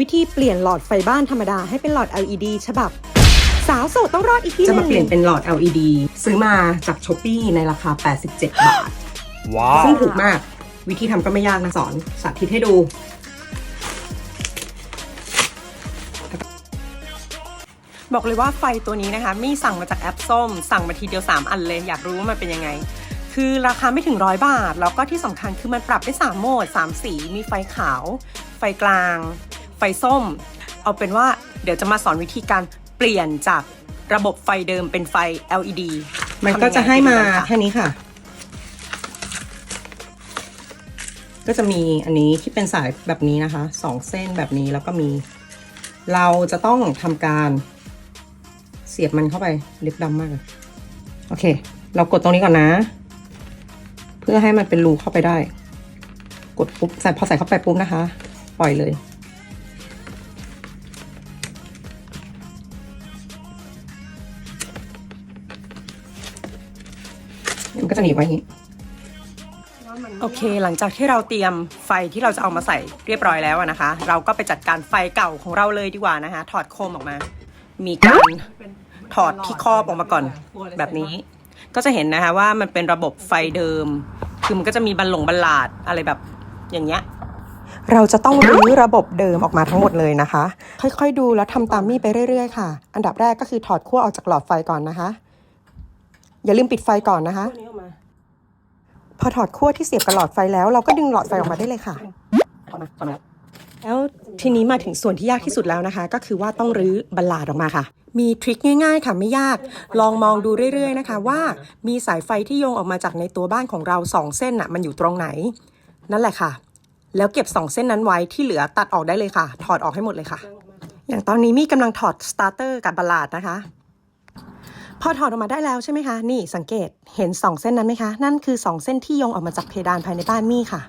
วิธีเปลี่ยนหลอดไฟบ้านธรรมดาให้เป็นหลอด LED ฉบับ สาวโสดต้องรอดอีกทีจะมาหเปลี่ยนเป็นหลอด LED ซื้อมาจากช้อปปีในราคา 87 บาท ว้าซึ่วงถูกมาก วิธีทำก็ไม่ยากนะสอน สาธิตให้ดู บอกเลยว่าไฟตัวนี้นะคะ มี่สั่งมาจากแอปส้ม สั่งมาทีเดียว 3 อันเลย อยากรู้ว่ามันเป็นยังไง คือราคาไม่ถึงร้อยบาท แล้วก็ที่สำคัญคือมันปรับได้ 3 โหมด 3 สี มีไฟขาว ไฟกลาง ไฟส้ม เอาเป็นว่าเดี๋ยวจะมาสอนวิธีการเปลี่ยนจากระบบไฟเดิมเป็นไฟ LED มันก็จะให้มาทำยังไงไปดูกันค่ะแค่นี้ค่ะ ก็จะมีอันนี้ที่เป็นสายแบบนี้นะคะสองเส้นแบบนี้แล้วก็มี เราจะต้องทำการ เสียบมันเข้าไปเล็บดำมากเลยโอเค เรากดตรงนี้ก่อนนะ เพื่อให้มันเป็นรูเข้าไปได้ กดปุ๊บใส่พอใส่เข้าไปปุ๊บนะคะ ปล่อยเลย มันก็จะหนีบไว้อย่างนี้ โอเค หลังจากที่เราเตรียมไฟที่เราจะเอามาใส่เรียบร้อยแล้วอะนะคะ เราก็ไปจัดการไฟเก่าของเราเลยดีกว่านะคะ ถอดโคมออกมา มีการถอดที่ครอบออกมาก่อนแบบนี้ ก็จะเห็นนะคะว่ามันเป็นระบบไฟเดิม คือมันก็จะมีบันหลงบันหลาดอะไรแบบอย่างเงี้ยเราจะต้องรื้อระบบเดิมออกมาทั้งหมดเลยนะคะ ค่อยๆดูแล้วทำตามมี่ไปเรื่อยๆค่ะ อันดับแรกก็คือถอดขั้วออกจากหลอดไฟก่อนนะคะ อย่าลืมปิดไฟก่อนนะคะพอถอดขั้วที่เสียบกับหลอดไฟแล้ว เราก็ดึงหลอดไฟออกมาได้เลยค่ะแล้วทีนี้มาถึงส่วนที่ยากที่สุดแล้วนะคะ ก็คือว่าต้องรื้อบัลลาดออกมาค่ะ มีทริคง่าย ๆ ค่ะไม่ยากลองมองดูเรื่อยๆนะคะ ว่ามีสายไฟที่โยงออกมาจากในตัวบ้านของเราสองเส้นน่ะมันอยู่ตรงไหน นั่นแหละค่ะ แล้วเก็บสองเส้นนั้นไว้ที่เหลือตัดออกได้เลยค่ะ ถอดออกให้หมดเลยค่ะ อย่างตอนนี้มี่กำลังถอดสตาร์เตอร์กับบัลลาดนะคะ พอถอดออกมาได้แล้วใช่ไหมคะ นี่สังเกตเห็น 2 เส้นนั้นไหมคะ นั่นคือ 2 เส้นที่โยงออกมาจากเพดานภายในบ้านมี่ค่ะ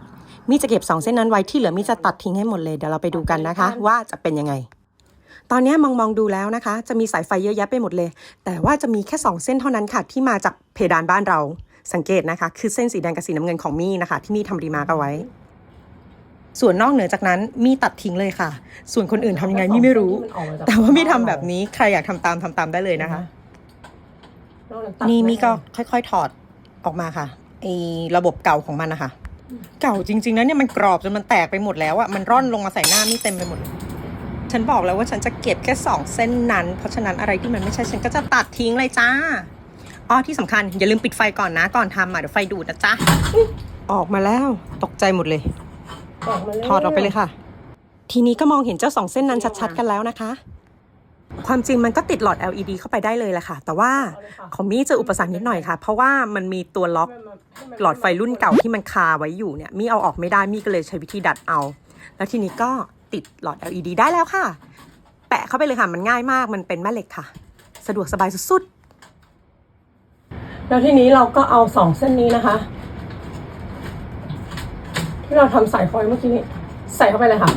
มี่จะเก็บ 2 เส้นนั้นไว้ที่เหลือมี่จะตัดทิ้งให้หมดเลย เดี๋ยวเราไปดูกันนะคะ ว่าจะเป็นยังไง ตอนนี้มองมองๆดูแล้วนะคะ จะมีสายไฟเยอะแยะไปหมดเลย แต่ว่าจะมีแค่ 2 เส้นเท่านั้นค่ะ ที่มาจากเพดานบ้านเรา สังเกตนะคะ คือเส้นสีแดงกับสีน้ำเงินของมี่นะคะ ที่มี่ทำรีมาร์กเอาไว้ ส่วนนอกเหนือจากนั้นมี่ตัดทิ้งเลยค่ะ ส่วนคนอื่นทำยังไงมี่ไม่รู้ แต่ว่ามี่ทำแบบนี้ใครอยากทำตามทำตามได้เลยนะคะ นี่มี่ก็ค่อยๆถอดออกมาค่ะไอ้ระบบเก่าของมันนะคะ เก่าจริงๆนะเนี่ยมันกรอบจนมันแตกไปหมดแล้วอะมันร่อนลงมาใส่หน้ามี่เต็มไปหมดเลยฉันบอกแล้วว่าฉันจะเก็บแค่สองเส้นนั้น เพราะฉะนั้นอะไรที่มันไม่ใช่ฉันก็จะตัดทิ้งเลยจ้าอ๋อที่สำคัญอย่าลืมปิดไฟก่อนนะก่อนทำอะเดี๋ยวไฟดูดนะจ๊ะออกมาแล้วตกใจหมดเลยถอดออกไปเลยค่ะ ทีนี้ก็มองเห็นเจ้าสองเส้นนั้นชัดๆกันแล้วนะคะ ความจริงมันก็ติดหลอด LED เข้าไปได้เลยแหละค่ะ แต่ว่าของมี่เจออุปสรรคนิดหน่อยค่ะ เพราะว่ามันมีตัวล็อกหลอดไฟรุ่นเก่าที่มันคาไว้อยู่เนี่ยมี่เอาออกไม่ได้มี่ก็เลยใช้วิธีดัดเอา แล้วทีนี้ก็ติดหลอด LED ได้แล้วค่ะ แปะเข้าไปเลยค่ะมันง่ายมากมันเป็นแม่เหล็กค่ะ สะดวกสบายสุดๆแล้วทีนี้เราก็เอาสองเส้นนี้นะคะ ที่เราทำสายฟอยล์เมื่อกี้นี้ใส่เข้าไปเลยค่ะ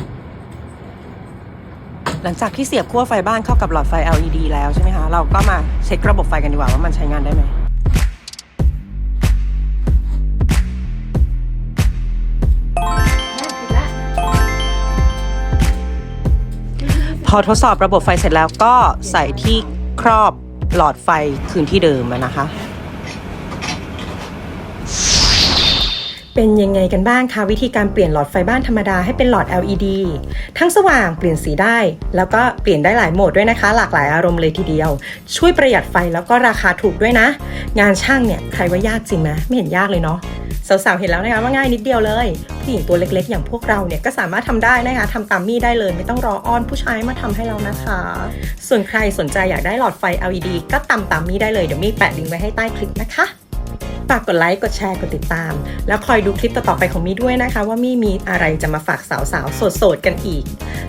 หลังจากที่เสียบขั้วไฟบ้านเข้ากับหลอดไฟ LED แล้วใช่ไหมคะ เราก็มาเช็คระบบไฟกันดีกว่าว่ามันใช้งานได้ไหมพอทดสอบระบบไฟเสร็จแล้วก็ใส่ที่ครอบหลอดไฟคืนที่เดิมนะคะ เป็นยังไงกันบ้างคะวิธีการเปลี่ยนหลอดไฟบ้านธรรมดาให้เป็นหลอด LED ทั้งสว่างเปลี่ยนสีได้ แล้วก็เปลี่ยนได้หลายโหมดด้วยนะคะ หลากหลายอารมณ์เลยทีเดียว ช่วยประหยัดไฟแล้วก็ราคาถูกด้วยนะ งานช่างเนี่ยใครว่ายากจริงไหมไม่เห็นยากเลยเนาะสาวๆเห็นแล้วนะคะว่าง่ายนิดเดียวเลยผู้หญิงตัวเล็กๆ อย่างพวกเราเนี่ยก็สามารถทำได้นะคะทำตามมี่ได้เลย ไม่ต้องรออ้อนผู้ชายมาทำให้เรานะคะ ส่วนใครสนใจอยากได้หลอดไฟ LED ก็ตามตามมี่ได้เลยเดี๋ยวมี่แปะลิงก์ไว้ให้ใต้คลิปนะคะ ฝากกดไลค์กดแชร์กดติดตาม แล้วคอยดูคลิปต่อๆไปของมี่ด้วยนะคะ ว่ามี่มีอะไรจะมาฝากสาวๆโสดๆกันอีก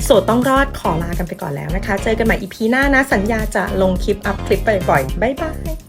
โสดต้องรอดขอลากันไปก่อนแล้วนะคะ เจอกันใหม่อีพีหน้านะสัญญาจะลงคลิปอัพคลิปบ่อยๆบ๊ายบาย